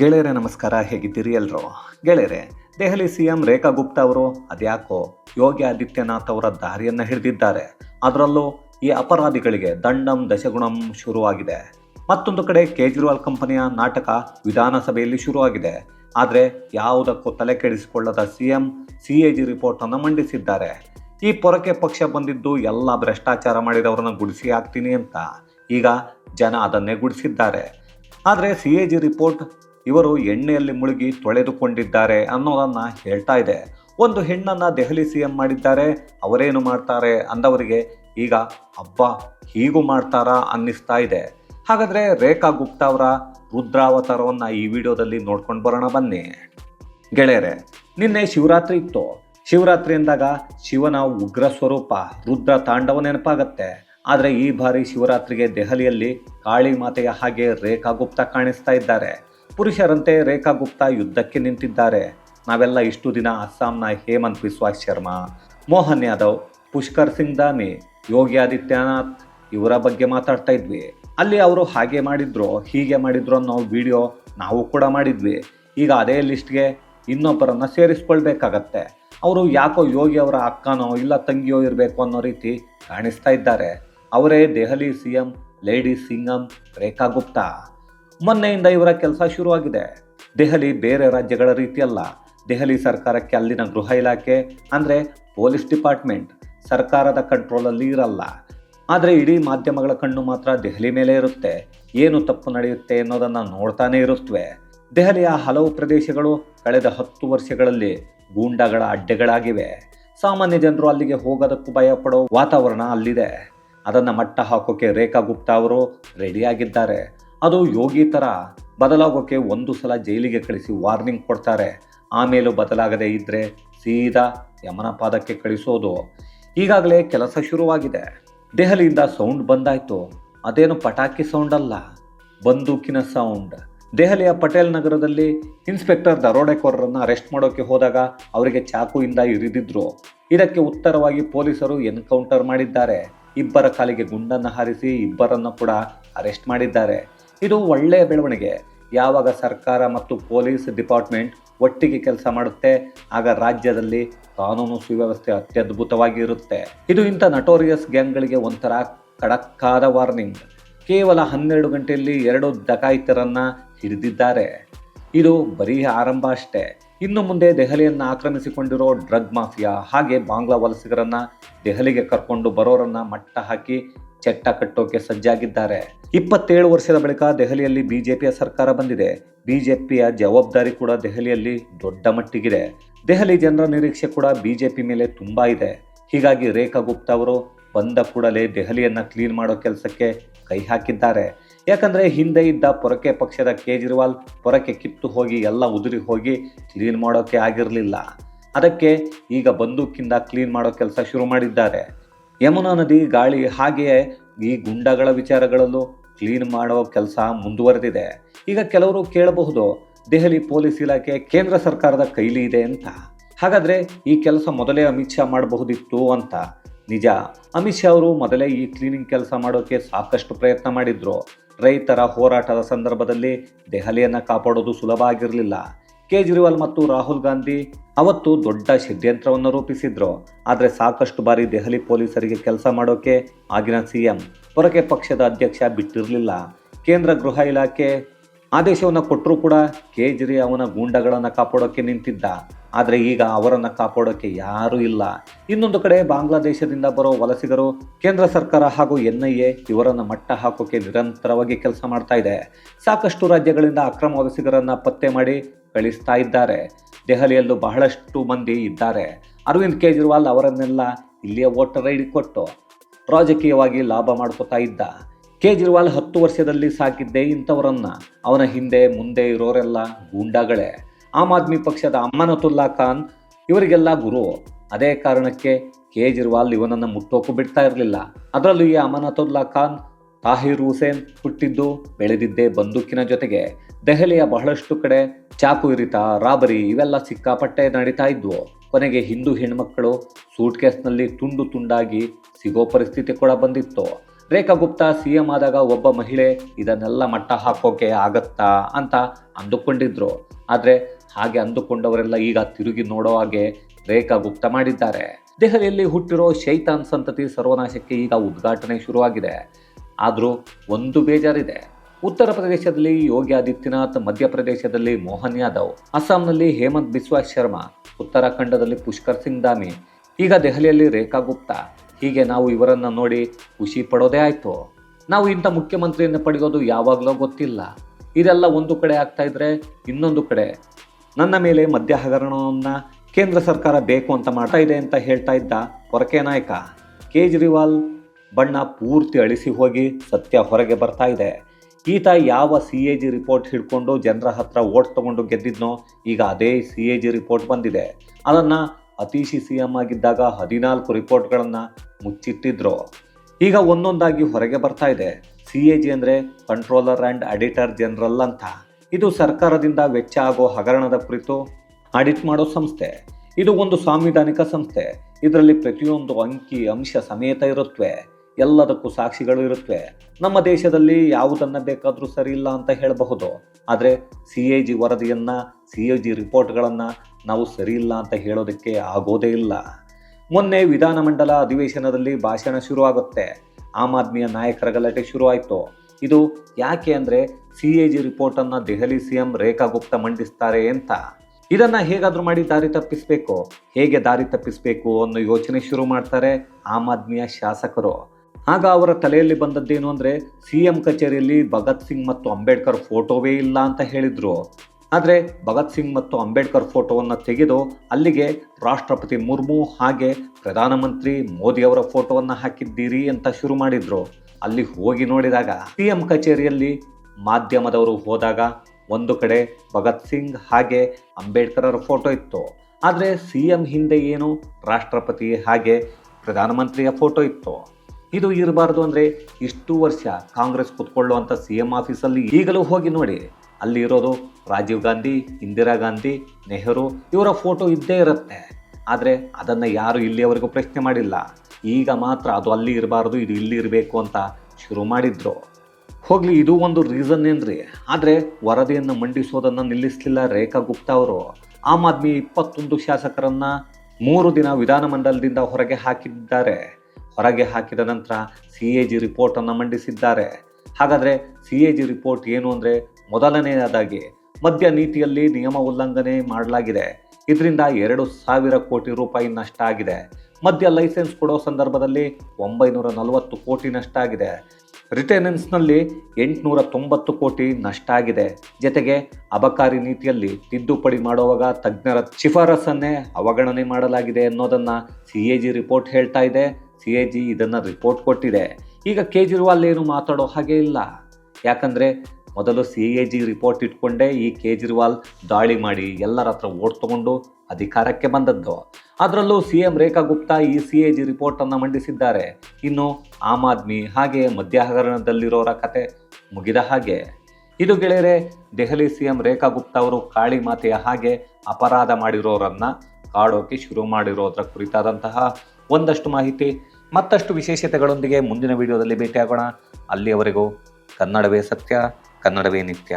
ಗೆಳೆಯರೆ, ನಮಸ್ಕಾರ. ಹೇಗಿದ್ದೀರಿ ಎಲ್ಲರೂ ಗೆಳೆಯರೆ, ದೆಹಲಿ ಸಿ ಎಂ ರೇಖಾ ಗುಪ್ತಾ ಅವರು ಅದ್ಯಾಕೋ ಯೋಗಿ ಆದಿತ್ಯನಾಥ್ ಅವರ ದಾರಿಯನ್ನು ಹಿಡಿದಿದ್ದಾರೆ. ಅದರಲ್ಲೂ ಈ ಅಪರಾಧಿಗಳಿಗೆ ದಂಡಂ, ದಶಗುಣಂ ಶುರುವಾಗಿದೆ. ಮತ್ತೊಂದು ಕಡೆ ಕೇಜ್ರಿವಾಲ್ ಕಂಪನಿಯ ನಾಟಕ ವಿಧಾನಸಭೆಯಲ್ಲಿ ಶುರುವಾಗಿದೆ. ಆದರೆ ಯಾವುದಕ್ಕೂ ತಲೆ ಕೆಡಿಸಿಕೊಳ್ಳದ C M C A G ರಿಪೋರ್ಟನ್ನು ಮಂಡಿಸಿದ್ದಾರೆ. ಈ ಪೊರಕೆ ಪಕ್ಷ ಬಂದಿದ್ದು ಎಲ್ಲ ಭ್ರಷ್ಟಾಚಾರ ಮಾಡಿದವರನ್ನು ಗುಡಿಸಿ ಹಾಕ್ತೀನಿ ಅಂತ. ಈಗ ಜನ ಅದನ್ನೇ ಗುಡಿಸಿದ್ದಾರೆ. ಆದರೆ ಸಿ ಎ ಜಿ ರಿಪೋರ್ಟ್ ಇವರು ಎಣ್ಣೆಯಲ್ಲಿ ಮುಳುಗಿ ತೊಳೆದುಕೊಂಡಿದ್ದಾರೆ ಅನ್ನೋದನ್ನು ಹೇಳ್ತಾ ಇದೆ. ಒಂದು ಹೆಣ್ಣನ್ನು ದೆಹಲಿ ಸಿ ಎಂ ಮಾಡಿದ್ದಾರೆ, ಅವರೇನು ಮಾಡ್ತಾರೆ ಅಂದವರಿಗೆ ಈಗ ಹಬ್ಬ ಹೀಗೂ ಮಾಡ್ತಾರಾ? ಅನ್ನಿಸ್ತಾ ಇದೆ. ಹಾಗಾದರೆ ರೇಖಾ ಗುಪ್ತಾ ಅವರ ರುದ್ರಾವತಾರವನ್ನು ಈ ವಿಡಿಯೋದಲ್ಲಿ ನೋಡ್ಕೊಂಡು ಬರೋಣ ಬನ್ನಿ. ಗೆಳೆಯರೆ, ನಿನ್ನೆ ಶಿವರಾತ್ರಿ ಇತ್ತು. ಶಿವರಾತ್ರಿ ಅಂದಾಗ ಶಿವನ ಉಗ್ರ ಸ್ವರೂಪ ರುದ್ರ ತಾಂಡವ ನೆನಪಾಗತ್ತೆ. ಆದರೆ ಈ ಬಾರಿ ಶಿವರಾತ್ರಿಗೆ ದೆಹಲಿಯಲ್ಲಿ ಕಾಳಿ ಮಾತೆಯ ಹಾಗೆ ರೇಖಾ ಗುಪ್ತಾ ಕಾಣಿಸ್ತಾ ಇದ್ದಾರೆ. ಪುರುಷರಂತೆ ರೇಖಾ ಗುಪ್ತಾ ಯುದ್ಧಕ್ಕೆ ನಿಂತಿದ್ದಾರೆ. ನಾವೆಲ್ಲ ಇಷ್ಟು ದಿನ ಅಸ್ಸಾಂನ ಹೇಮಂತ್ ಬಿಸ್ವಾಸ್ ಶರ್ಮಾ, ಮೋಹನ್ ಯಾದವ್, ಪುಷ್ಕರ್ ಸಿಂಗ್ ಧಾಮಿ, ಯೋಗಿ ಆದಿತ್ಯನಾಥ್ ಇವರ ಬಗ್ಗೆ ಮಾತಾಡ್ತಾ ಇದ್ವಿ. ಅಲ್ಲಿ ಅವರು ಹಾಗೆ ಮಾಡಿದ್ರು, ಹೀಗೆ ಮಾಡಿದ್ರು ಅನ್ನೋ ವಿಡಿಯೋ ನಾವು ಕೂಡ ಮಾಡಿದ್ವಿ. ಈಗ ಅದೇ ಲಿಸ್ಟ್ಗೆ ಇನ್ನೊಬ್ಬರನ್ನ ಸೇರಿಸ್ಕೊಳ್ಬೇಕಾಗತ್ತೆ. ಅವರು ಯಾಕೋ ಯೋಗಿ ಅವರ ಅಕ್ಕನೋ ಇಲ್ಲ ತಂಗಿಯೋ ಇರಬೇಕು ಅನ್ನೋ ರೀತಿ ಕಾಣಿಸ್ತಾ ಇದ್ದಾರೆ. ಅವರೇ Delhi C M lady Singham Rekha Gupta ಮೊನ್ನೆಯಿಂದ ಇವರ ಕೆಲಸ ಶುರುವಾಗಿದೆ. ದೆಹಲಿ ಬೇರೆ ರಾಜ್ಯಗಳ ರೀತಿಯಲ್ಲ. ದೆಹಲಿ ಸರ್ಕಾರಕ್ಕೆ ಅಲ್ಲಿನ ಗೃಹ ಇಲಾಖೆ, ಅಂದರೆ ಪೊಲೀಸ್ ಡಿಪಾರ್ಟ್ಮೆಂಟ್, ಸರ್ಕಾರದ ಕಂಟ್ರೋಲಲ್ಲಿ ಇರಲ್ಲ. ಆದರೆ ಇಡೀ ಮಾಧ್ಯಮಗಳ ಕಣ್ಣು ಮಾತ್ರ ದೆಹಲಿ ಮೇಲೆ ಇರುತ್ತೆ. ಏನು ತಪ್ಪು ನಡೆಯುತ್ತೆ ಅನ್ನೋದನ್ನು ನೋಡ್ತಾನೇ ಇರುತ್ತವೆ ದೆಹಲಿಯ ಹಲವು ಪ್ರದೇಶಗಳು ಕಳೆದ ಹತ್ತು ವರ್ಷಗಳಲ್ಲಿ ಗೂಂಡಾಗಳ ಅಡ್ಡೆಗಳಾಗಿವೆ. ಸಾಮಾನ್ಯ ಜನರು ಅಲ್ಲಿಗೆ ಹೋಗೋದಕ್ಕೂ ಭಯಪಡೋ ವಾತಾವರಣ ಅಲ್ಲಿದೆ. ಅದನ್ನು ಮಟ್ಟ ಹಾಕೋಕೆ ರೇಖಾ ಗುಪ್ತಾ ಅವರು ರೆಡಿಯಾಗಿದ್ದಾರೆ ಅದು ಯೋಗಿ ಥರ ಬದಲಾಗೋಕೆ ಒಂದು ಸಲ ಜೈಲಿಗೆ ಕಳಿಸಿ ವಾರ್ನಿಂಗ್ ಕೊಡ್ತಾರೆ. ಆಮೇಲೂ ಬದಲಾಗದೇ ಇದ್ದರೆ ಸೀದಾ ಯಮನ ಪಾದಕ್ಕೆ ಕಳಿಸೋದು. ಈಗಾಗಲೇ ಕೆಲಸ ಶುರುವಾಗಿದೆ. ದೆಹಲಿಯಿಂದ ಸೌಂಡ್ ಬಂದಾಯಿತು. ಅದೇನು ಪಟಾಕಿ ಸೌಂಡ್ ಅಲ್ಲ. ಬಂದೂಕಿನ ಸೌಂಡ್. ದೆಹಲಿಯ ಪಟೇಲ್ ನಗರದಲ್ಲಿ ಇನ್ಸ್ಪೆಕ್ಟರ್ ದರೋಡೆಕೋರರನ್ನು ಅರೆಸ್ಟ್ ಮಾಡೋಕ್ಕೆ ಹೋದಾಗ ಅವರಿಗೆ ಚಾಕುವಿಂದ ಇರಿದಿದ್ರು. ಇದಕ್ಕೆ ಉತ್ತರವಾಗಿ ಪೊಲೀಸರು ಎನ್ಕೌಂಟರ್ ಮಾಡಿದ್ದಾರೆ. ಇಬ್ಬರ ಕಾಲಿಗೆ ಗುಂಡನ್ನು ಹಾರಿಸಿ ಇಬ್ಬರನ್ನು ಕೂಡ ಅರೆಸ್ಟ್ ಮಾಡಿದ್ದಾರೆ. ಇದು ಒಳ್ಳೆಯ ಬೆಳವಣಿಗೆ. ಯಾವಾಗ ಸರ್ಕಾರ ಮತ್ತು ಪೊಲೀಸ್ ಡಿಪಾರ್ಟ್ಮೆಂಟ್ ಒಟ್ಟಿಗೆ ಕೆಲಸ ಮಾಡುತ್ತೆ, ಆಗ ರಾಜ್ಯದಲ್ಲಿ ಕಾನೂನು ಸುವ್ಯವಸ್ಥೆ ಅತ್ಯದ್ಭುತವಾಗಿ ಇರುತ್ತೆ. ಇದು ಇಂಥ ನಟೋರಿಯಸ್ ಗ್ಯಾಂಗ್ಗಳಿಗೆ ಒಂಥರ ಕಡಕ್ಕಾದ ವಾರ್ನಿಂಗ್ ಕೇವಲ ಹನ್ನೆರಡು ಗಂಟೆಯಲ್ಲಿ ಎರಡು ದಕಾಯಿತರನ್ನು ಹಿಡಿದಿದ್ದಾರೆ. ಇದು ಬರೀ ಆರಂಭ ಅಷ್ಟೇ. ಇನ್ನು ಮುಂದೆ ದೆಹಲಿಯನ್ನು ಆಕ್ರಮಿಸಿಕೊಂಡಿರೋ ಡ್ರಗ್ ಮಾಫಿಯಾ ಹಾಗೆ ಬಾಂಗ್ಲಾ ವಲಸಿಗರನ್ನ ದೆಹಲಿಗೆ ಕರ್ಕೊಂಡು ಬರೋರನ್ನ ಮಟ್ಟ ಹಾಕಿ ಚಟ್ಟ ಕಟ್ಟೋಕೆ ಸಜ್ಜಾಗಿದ್ದಾರೆ. ಇಪ್ಪತ್ತೇಳು ವರ್ಷದ ಬಳಿಕ ದೆಹಲಿಯಲ್ಲಿ ಬಿಜೆಪಿಯ ಸರ್ಕಾರ ಬಂದಿದೆ. ಬಿಜೆಪಿಯ ಜವಾಬ್ದಾರಿ ಕೂಡ ದೆಹಲಿಯಲ್ಲಿ ದೊಡ್ಡ ಮಟ್ಟಿಗಿದೆ. ದೆಹಲಿ ಜನರ ನಿರೀಕ್ಷೆ ಕೂಡ ಬಿಜೆಪಿ ಮೇಲೆ ತುಂಬಾ ಇದೆ. ಹೀಗಾಗಿ ರೇಖಾ ಗುಪ್ತಾ ಅವರು ಬಂದ ಕೂಡಲೇ ದೆಹಲಿಯನ್ನು ಕ್ಲೀನ್ ಮಾಡೋ ಕೆಲಸಕ್ಕೆ ಕೈ ಹಾಕಿದ್ದಾರೆ. ಯಾಕಂದ್ರೆ ಹಿಂದೆ ಇದ್ದ ಪೊರಕೆ ಪಕ್ಷದ ಕೇಜ್ರಿವಾಲ್ ಪೊರಕೆ ಕಿತ್ತು ಹೋಗಿ ಎಲ್ಲ ಉದುರಿ ಹೋಗಿ ಕ್ಲೀನ್ ಮಾಡೋಕೆ ಆಗಿರಲಿಲ್ಲ. ಅದಕ್ಕೆ ಈಗ ಬಂದೂಕಿಂದ ಕ್ಲೀನ್ ಮಾಡೋ ಕೆಲಸ ಶುರು ಮಾಡಿದ್ದಾರೆ. ಯಮುನಾ ನದಿ ಗಾಳಿ ಹಾಗೆಯೇ ಈ ಗುಂಡಗಳ ವಿಚಾರಗಳಲ್ಲೂ ಕ್ಲೀನ್ ಮಾಡೋ ಕೆಲಸ ಮುಂದುವರೆದಿದೆ. ಈಗ ಕೆಲವರು ಕೇಳಬಹುದು, ದೆಹಲಿ ಪೊಲೀಸ್ ಇಲಾಖೆ ಕೇಂದ್ರ ಸರ್ಕಾರದ ಕೈಲಿ ಇದೆ ಅಂತ. ಹಾಗಾದ್ರೆ ಈ ಕೆಲಸ ಮೊದಲೇ ಅಮಿತ್ ಶಾ ಮಾಡಬಹುದಿತ್ತು ಅಂತ. ನಿಜ, ಅಮಿತ್ ಶಾ ಅವರು ಮೊದಲೇ ಈ ಕ್ಲೀನಿಂಗ್ ಕೆಲಸ ಮಾಡೋಕೆ ಸಾಕಷ್ಟು ಪ್ರಯತ್ನ ಮಾಡಿದ್ರು. ರೈತರ ಹೋರಾಟದ ಸಂದರ್ಭದಲ್ಲಿ ದೆಹಲಿಯನ್ನು ಕಾಪಾಡೋದು ಸುಲಭ ಆಗಿರಲಿಲ್ಲ ಕೇಜ್ರಿವಾಲ್ ಮತ್ತು ರಾಹುಲ್ ಗಾಂಧಿ ಅವತ್ತು ದೊಡ್ಡ ಷಡ್ಯಂತ್ರವನ್ನು ರೂಪಿಸಿದ್ರು. ಆದರೆ ಸಾಕಷ್ಟು ಬಾರಿ ದೆಹಲಿ ಪೊಲೀಸರಿಗೆ ಕೆಲಸ ಮಾಡೋಕೆ ಆಗಿನ ಸಿಎಂ, ಹೊರಗೆ ಪಕ್ಷದ ಅಧ್ಯಕ್ಷ ಬಿಟ್ಟಿರಲಿಲ್ಲ. ಕೇಂದ್ರ ಗೃಹ ಇಲಾಖೆ ಆದೇಶವನ್ನು ಕೊಟ್ಟರೂ ಕೂಡ ಕೇಜ್ರಿ ಅವನ ಗೂಂಡಗಳನ್ನು ಕಾಪಾಡೋಕ್ಕೆ ನಿಂತಿದ್ದ. ಆದರೆ ಈಗ ಅವರನ್ನು ಕಾಪಾಡೋಕ್ಕೆ ಯಾರೂ ಇಲ್ಲ. ಇನ್ನೊಂದು ಕಡೆ ಬಾಂಗ್ಲಾದೇಶದಿಂದ ಬರೋ ವಲಸಿಗರು ಕೇಂದ್ರ ಸರ್ಕಾರ ಹಾಗೂ ಎನ್ ಐ ಎ ಇವರನ್ನು ಮಟ್ಟ ಹಾಕೋಕೆ ನಿರಂತರವಾಗಿ ಕೆಲಸ ಮಾಡ್ತಾ ಇದೆ. ಸಾಕಷ್ಟು ರಾಜ್ಯಗಳಿಂದ ಅಕ್ರಮ ವಲಸಿಗರನ್ನು ಪತ್ತೆ ಮಾಡಿ ಕಳಿಸ್ತಾ ಇದ್ದಾರೆ. ದೆಹಲಿಯಲ್ಲೂ ಬಹಳಷ್ಟು ಮಂದಿ ಇದ್ದಾರೆ. ಅರವಿಂದ್ ಕೇಜ್ರಿವಾಲ್ ಅವರನ್ನೆಲ್ಲ ಇಲ್ಲಿಯ ವೋಟರ್ ಐಡಿ ಕೊಟ್ಟು ರಾಜಕೀಯವಾಗಿ ಲಾಭ ಮಾಡ್ಕೋತಾ ಇದ್ದ. ಕೇಜ್ರಿವಾಲ್ ಹತ್ತು ವರ್ಷದಲ್ಲಿ ಸಾಕಿದ್ದೆ ಇಂಥವರನ್ನ. ಅವನ ಹಿಂದೆ ಮುಂದೆ ಇರೋರೆಲ್ಲ ಗೂಂಡಾಗಳೇ. ಆಮ್ ಆದ್ಮಿ ಪಕ್ಷದ ಅಮ್ಮನತುಲ್ಲಾ ಖಾನ್ ಇವರಿಗೆಲ್ಲ ಗುರು. ಅದೇ ಕಾರಣಕ್ಕೆ ಕೇಜ್ರಿವಾಲ್ ಇವನನ್ನು ಮುಟ್ಟೋಕು ಬಿಡ್ತಾ ಇರಲಿಲ್ಲ. ಅದರಲ್ಲೂ ಈ ಅಮನತುಲ್ಲಾ ಖಾನ್ ತಾಹಿರ್ ಹುಸೇನ್ ಹುಟ್ಟಿದ್ದು ಬೆಳೆದಿದ್ದೇ ಬಂದೂಕಿನ ಜೊತೆಗೆ. ದೆಹಲಿಯ ಬಹಳಷ್ಟು ಕಡೆ ಚಾಕು ಇರಿತ, ರಾಬರಿ ಇವೆಲ್ಲ ಸಿಕ್ಕಾಪಟ್ಟೆ ನಡೀತಾ ಇದ್ವು. ಕೊನೆಗೆ ಹಿಂದೂ ಹೆಣ್ಮಕ್ಕಳು ಸೂಟ್ ಕೇಸ್ನಲ್ಲಿ ತುಂಡು ತುಂಡಾಗಿ ಸಿಗೋ ಪರಿಸ್ಥಿತಿ ಕೂಡ ಬಂದಿತ್ತು. ರೇಖಾ ಗುಪ್ತಾ ಸಿ ಎಂ ಆದಾಗ ಒಬ್ಬ ಮಹಿಳೆ, ಇದನ್ನೆಲ್ಲ ಮಟ್ಟ ಹಾಕೋಕೆ ಆಗತ್ತಾ? ಅಂತ ಅಂದುಕೊಂಡಿದ್ರು. ಆದರೆ ಹಾಗೆ ಅಂದುಕೊಂಡವರೆಲ್ಲ ಈಗ ತಿರುಗಿ ನೋಡೋ ಹಾಗೆ ರೇಖಾ ಗುಪ್ತಾ ಮಾಡಿದ್ದಾರೆ. ದೆಹಲಿಯಲ್ಲಿ ಹುಟ್ಟಿರೋ ಶೈತಾನ್ ಸಂತತಿ ಸರ್ವನಾಶಕ್ಕೆ ಈಗ ಉದ್ಘಾಟನೆ ಶುರುವಾಗಿದೆ. ಆದರೂ ಒಂದು ಬೇಜಾರಿದೆ. ಉತ್ತರ ಪ್ರದೇಶದಲ್ಲಿ ಯೋಗಿ ಆದಿತ್ಯನಾಥ್ ಮಧ್ಯಪ್ರದೇಶದಲ್ಲಿ ಮೋಹನ್ ಯಾದವ್, ಅಸ್ಸಾಂನಲ್ಲಿ ಹೇಮಂತ್ ಬಿಸ್ವಾ ಶರ್ಮಾ, ಉತ್ತರಾಖಂಡದಲ್ಲಿ ಪುಷ್ಕರ್ ಸಿಂಗ್ ದಾಮಿ ಈಗ ದೆಹಲಿಯಲ್ಲಿ ರೇಖಾ ಗುಪ್ತಾ ಹೀಗೆ ನಾವು ಇವರನ್ನು ನೋಡಿ ಖುಷಿ ಪಡೋದೇ ಆಯಿತು. ನಾವು ಇಂಥ ಮುಖ್ಯಮಂತ್ರಿಯನ್ನು ಪಡೆಯೋದು ಯಾವಾಗಲೂ ಗೊತ್ತಿಲ್ಲ. ಇದೆಲ್ಲ ಒಂದು ಕಡೆ ಆಗ್ತಾ ಇದ್ರೆ ಇನ್ನೊಂದು ಕಡೆ. ನನ್ನ ಮೇಲೆ ಮದ್ಯ ಹಗರಣವನ್ನು ಕೇಂದ್ರ ಸರ್ಕಾರ ಬೇಕು ಅಂತ ಮಾಡ್ತಾ ಇದೆ ಅಂತ ಹೇಳ್ತಾ ಇದ್ದ ಹೊರಕೆ ನಾಯಕ ಕೇಜ್ರಿವಾಲ್ ಬಣ್ಣ ಪೂರ್ತಿ ಅಳಿಸಿ ಹೋಗಿ ಸತ್ಯ ಹೊರಗೆ ಬರ್ತಾ ಇದೆ. ಈತ ಯಾವ ಸಿ ಎ ಜಿ ರಿಪೋರ್ಟ್ ಹಿಡ್ಕೊಂಡು ಜನರ ಹತ್ರ ಓಟ್ ತಗೊಂಡು ಗೆದ್ದಿದ್ನೋ ಈಗ ಅದೇ ಸಿ ಎ ಜಿ ರಿಪೋರ್ಟ್ ಬಂದಿದೆ. ಅದನ್ನು ಅತೀಶಿ ಸಿ ಎಂ ಆಗಿದ್ದಾಗ ಹದಿನಾಲ್ಕು ರಿಪೋರ್ಟ್ಗಳನ್ನು ಮುಚ್ಚಿಟ್ಟಿದ್ರು. ಈಗ ಒಂದೊಂದಾಗಿ ಹೊರಗೆ ಬರ್ತಾ ಇದೆ. ಸಿ ಎ ಜಿ ಅಂದರೆ ಕಂಟ್ರೋಲರ್ ಆ್ಯಂಡ್ ಅಡಿಟರ್ ಜನರಲ್ ಅಂತ. ಇದು ಸರ್ಕಾರದಿಂದ ವೆಚ್ಚ ಆಗೋ ಹಗರಣದ ಕುರಿತು ಆಡಿಟ್ ಮಾಡೋ ಸಂಸ್ಥೆ. ಇದು ಒಂದು ಸಾಂವಿಧಾನಿಕ ಸಂಸ್ಥೆ. ಇದರಲ್ಲಿ ಪ್ರತಿಯೊಂದು ಅಂಕಿ, ಅಂಶ ಸಮೇತ ಇರುತ್ತವೆ ಎಲ್ಲದಕ್ಕೂ ಸಾಕ್ಷಿಗಳು ಇರುತ್ತವೆ ನಮ್ಮ ದೇಶದಲ್ಲಿ ಯಾವುದನ್ನು ಬೇಕಾದರೂ ಸರಿ ಇಲ್ಲ ಅಂತ ಹೇಳಬಹುದು. ಆದರೆ ಸಿ ಎ ಜಿ ವರದಿಯನ್ನು, ಸಿ ಎ ಜಿ ರಿಪೋರ್ಟ್ಗಳನ್ನು ನಾವು ಸರಿ ಇಲ್ಲ ಅಂತ ಹೇಳೋದಕ್ಕೆ ಆಗೋದೇ ಇಲ್ಲ. ಮೊನ್ನೆ ವಿಧಾನಮಂಡಲ ಅಧಿವೇಶನದಲ್ಲಿ ಭಾಷಣ ಶುರುವಾಗುತ್ತೆ. ಆಮ್ ಆದ್ಮಿಯ ನಾಯಕರ ಗಲಾಟೆ ಶುರುವಾಯಿತು. ಇದು ಯಾಕೆ ಅಂದರೆ ಸಿ ಎ ಜಿ ರಿಪೋರ್ಟನ್ನು ದೆಹಲಿ ಸಿ ಎಂ ರೇಖಾ ಗುಪ್ತಾ ಮಂಡಿಸ್ತಾರೆ ಅಂತ. ಇದನ್ನು ಹೇಗಾದರೂ ಮಾಡಿ ದಾರಿ ತಪ್ಪಿಸಬೇಕು. ಹೇಗೆ ದಾರಿ ತಪ್ಪಿಸಬೇಕು ಅನ್ನೋ ಯೋಚನೆ ಶುರು ಮಾಡ್ತಾರೆ ಆಮ್ ಆದ್ಮಿಯ ಶಾಸಕರು. ಆಗ ಅವರ ತಲೆಯಲ್ಲಿ ಬಂದದ್ದೇನು ಅಂದರೆ ಸಿ ಎಂ ಕಚೇರಿಯಲ್ಲಿ ಭಗತ್ ಸಿಂಗ್ ಮತ್ತು ಅಂಬೇಡ್ಕರ್ ಫೋಟೋವೇ ಇಲ್ಲ ಅಂತ ಹೇಳಿದರು. ಆದರೆ ಭಗತ್ ಸಿಂಗ್ ಮತ್ತು ಅಂಬೇಡ್ಕರ್ ಫೋಟೋವನ್ನು ತೆಗೆದು ಅಲ್ಲಿಗೆ ರಾಷ್ಟ್ರಪತಿ ಮುರ್ಮು ಹಾಗೆ ಪ್ರಧಾನಮಂತ್ರಿ ಮೋದಿಯವರ ಫೋಟೋವನ್ನು ಹಾಕಿದ್ದೀರಿ ಅಂತ ಶುರು ಮಾಡಿದ್ರು. ಅಲ್ಲಿ ಹೋಗಿ ನೋಡಿದಾಗ ಸಿ ಎಂ ಕಚೇರಿಯಲ್ಲಿ ಮಾಧ್ಯಮದವರು ಹೋದಾಗ ಒಂದು ಕಡೆ ಭಗತ್ ಸಿಂಗ್ ಹಾಗೆ ಅಂಬೇಡ್ಕರರ ಫೋಟೋ ಇತ್ತು. ಆದರೆ ಸಿ ಎಂ ಹಿಂದೆ ಏನು ರಾಷ್ಟ್ರಪತಿ ಹಾಗೆ ಪ್ರಧಾನಮಂತ್ರಿಯ ಫೋಟೋ ಇತ್ತು. ಇದು ಇರಬಾರ್ದು ಅಂದರೆ ಇಷ್ಟು ವರ್ಷ ಕಾಂಗ್ರೆಸ್ ಕುತ್ಕೊಳ್ಳುವಂಥ ಸಿ ಎಂ ಆಫೀಸಲ್ಲಿ ಈಗಲೂ ಹೋಗಿ ನೋಡಿ. ಅಲ್ಲಿ ಇರೋದು ರಾಜೀವ್ ಗಾಂಧಿ, ಇಂದಿರಾ ಗಾಂಧಿ, ನೆಹರು, ಇವರ ಫೋಟೋ ಇದ್ದೇ ಇರುತ್ತೆ. ಆದರೆ ಅದನ್ನು ಯಾರು ಇಲ್ಲಿಯವರೆಗೂ ಪ್ರಶ್ನೆ ಮಾಡಿಲ್ಲ. ಈಗ ಮಾತ್ರ ಅದು ಅಲ್ಲಿ ಇರಬಾರ್ದು, ಇದು ಇಲ್ಲಿ ಇರಬೇಕು ಅಂತ ಶುರು ಮಾಡಿದ್ರು. ಹೋಗಲಿ, ಇದು ಒಂದು ರೀಸನ್ ಏನ್ರಿ? ಆದರೆ ವರದಿಯನ್ನು ಮಂಡಿಸೋದನ್ನು ನಿಲ್ಲಿಸಲಿಲ್ಲ ರೇಖಾ ಗುಪ್ತಾ ಅವರು. ಆಮ್ ಆದ್ಮಿ ಇಪ್ಪತ್ತೊಂದು ಶಾಸಕರನ್ನು ಮೂರು ದಿನ ವಿಧಾನಮಂಡಲದಿಂದ ಹೊರಗೆ ಹಾಕಿದ್ದಾರೆ. ಹೊರಗೆ ಹಾಕಿದ ನಂತರ ಸಿ ಎ ಜಿ ರಿಪೋರ್ಟನ್ನು ಮಂಡಿಸಿದ್ದಾರೆ. ಹಾಗಾದರೆ ಸಿ ಎ ಜಿ ರಿಪೋರ್ಟ್ ಏನು ಅಂದರೆ ಮೊದಲನೆಯದಾಗಿ ಮದ್ಯ ನೀತಿಯಲ್ಲಿ ನಿಯಮ ಉಲ್ಲಂಘನೆ ಮಾಡಲಾಗಿದೆ. ಇದರಿಂದ ಎರಡು ಸಾವಿರ ಕೋಟಿ ರೂಪಾಯಿ ನಷ್ಟ ಆಗಿದೆ. ಮದ್ಯ ಲೈಸೆನ್ಸ್ ಕೊಡೋ ಸಂದರ್ಭದಲ್ಲಿ ಒಂಬೈನೂರ ನಲವತ್ತು ಕೋಟಿ ನಷ್ಟ ಆಗಿದೆ. ರಿಟೈನೆನ್ಸ್ನಲ್ಲಿ ಎಂಟುನೂರ ತೊಂಬತ್ತು ಕೋಟಿ ನಷ್ಟ ಆಗಿದೆ. ಜೊತೆಗೆ ಅಬಕಾರಿ ನೀತಿಯಲ್ಲಿ ತಿದ್ದುಪಡಿ ಮಾಡುವಾಗ ತಜ್ಞರ ಶಿಫಾರಸನ್ನೇ ಅವಗಣನೆ ಮಾಡಲಾಗಿದೆ ಅನ್ನೋದನ್ನು ಸಿ ಎ ಜಿ ರಿಪೋರ್ಟ್ ಹೇಳ್ತಾ ಇದೆ. ಸಿ ಎ ಜಿ ಇದನ್ನು ರಿಪೋರ್ಟ್ ಕೊಟ್ಟಿದೆ. ಈಗ ಕೇಜ್ರಿವಾಲ್ ಏನು ಮಾತಾಡೋ ಹಾಗೆ ಇಲ್ಲ. ಯಾಕಂದರೆ ಮೊದಲು ಸಿ ಎ ಜಿ ರಿಪೋರ್ಟ್ ಇಟ್ಕೊಂಡೇ ಈ ಕೇಜ್ರಿವಾಲ್ ದಾಳಿ ಮಾಡಿ ಎಲ್ಲರ ಹತ್ರ ಓಟ್ ತಗೊಂಡು ಅಧಿಕಾರಕ್ಕೆ ಬಂದದ್ದು. ಅದರಲ್ಲೂ ಸಿ ಎಂ ರೇಖಾ ಗುಪ್ತಾ ಈ ಸಿ ಎ ಜಿ ರಿಪೋರ್ಟನ್ನು ಮಂಡಿಸಿದ್ದಾರೆ. ಇನ್ನು ಆಮ್ ಆದ್ಮಿ ಹಾಗೆ ಮದ್ಯ ಹಗರಣದಲ್ಲಿರೋರ ಕತೆ ಮುಗಿದ ಹಾಗೆ. ಇದು ಗೆಳೆಯರೆ, ದೆಹಲಿ ಸಿ ಎಂ ರೇಖಾ ಗುಪ್ತಾ ಅವರು ಕಾಳಿ ಮಾತೆಯ ಹಾಗೆ ಅಪರಾಧ ಮಾಡಿರೋರನ್ನು ಕಾಡೋಕೆ ಶುರು ಮಾಡಿರೋದ್ರ ಕುರಿತಾದಂತಹ ಒಂದಷ್ಟು ಮಾಹಿತಿ, ಮತ್ತಷ್ಟು ವಿಶೇಷತೆಗಳೊಂದಿಗೆ ಮುಂದಿನ ವಿಡಿಯೋದಲ್ಲಿ ಭೇಟಿಯಾಗೋಣ. ಅಲ್ಲಿಯವರೆಗೂ ಕನ್ನಡವೇ ಸತ್ಯ. ಕನ್ನಡವೇ ನಿತ್ಯ